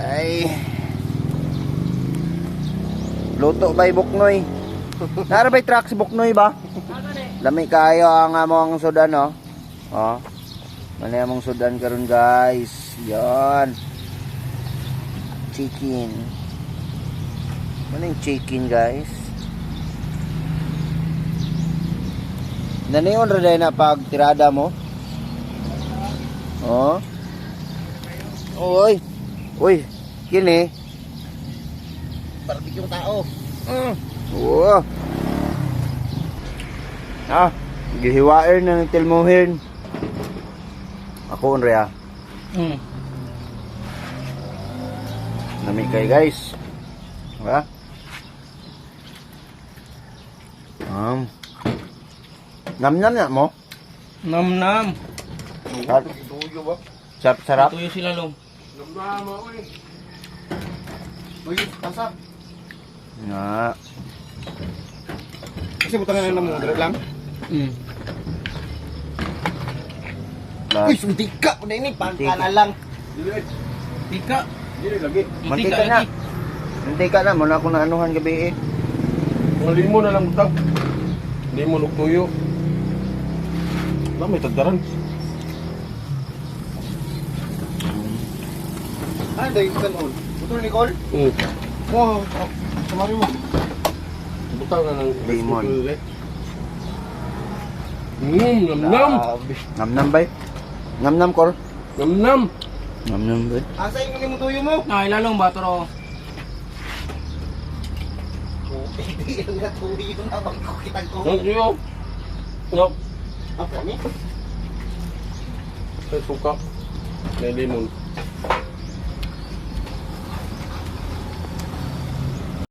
Ay. Luto ba'y buknoy? Nara ba'y truck si buknoy ba? Lami kayo ang among sudan, no? Oh. Mali among sudan karon guys. Yan. Chicken. Ano yung chicken, guys? Naniyon rin na pag tirada mo? Oh. Oy. Uy, kini. Barbecue tao. Mm. Oo. Ah, gihiwaer na ng tilmuhin. Ako unre ah. Hmm. Nami kay guys. Ha? Um. Nam-nam na mo? Nam nam. Sarap. Tuyo ba? Sarap, sarap. Tuyo sila long. Nam ako eh. Tuyo, tasa. Nga. Kasi butangan na mo, dire lang. Hmm. La- Uy, suntika ko na ini. Pangkala lang. Tika. dili lagi. Mantika na. Mantika na. Muna ako na anuhan gabi eh. Mga limo na lang butang. Limo ug tuyo. Ba may tagdaran. Ano dahil ka noon? Butol ni Col? Hmm. Mo, sumari mo. Butang na ng Limon. Hmm, nam nam. Grabe. Nam-nam bay. Nam-nam kor. Nam nam. Nam-nam bay. Asa yung mo tuyo mo? Ay, lalong ba, toro? Hindi na tuyo na magkukitan ko. Ang tuyo. No, Ako ni? sa suka. May limon.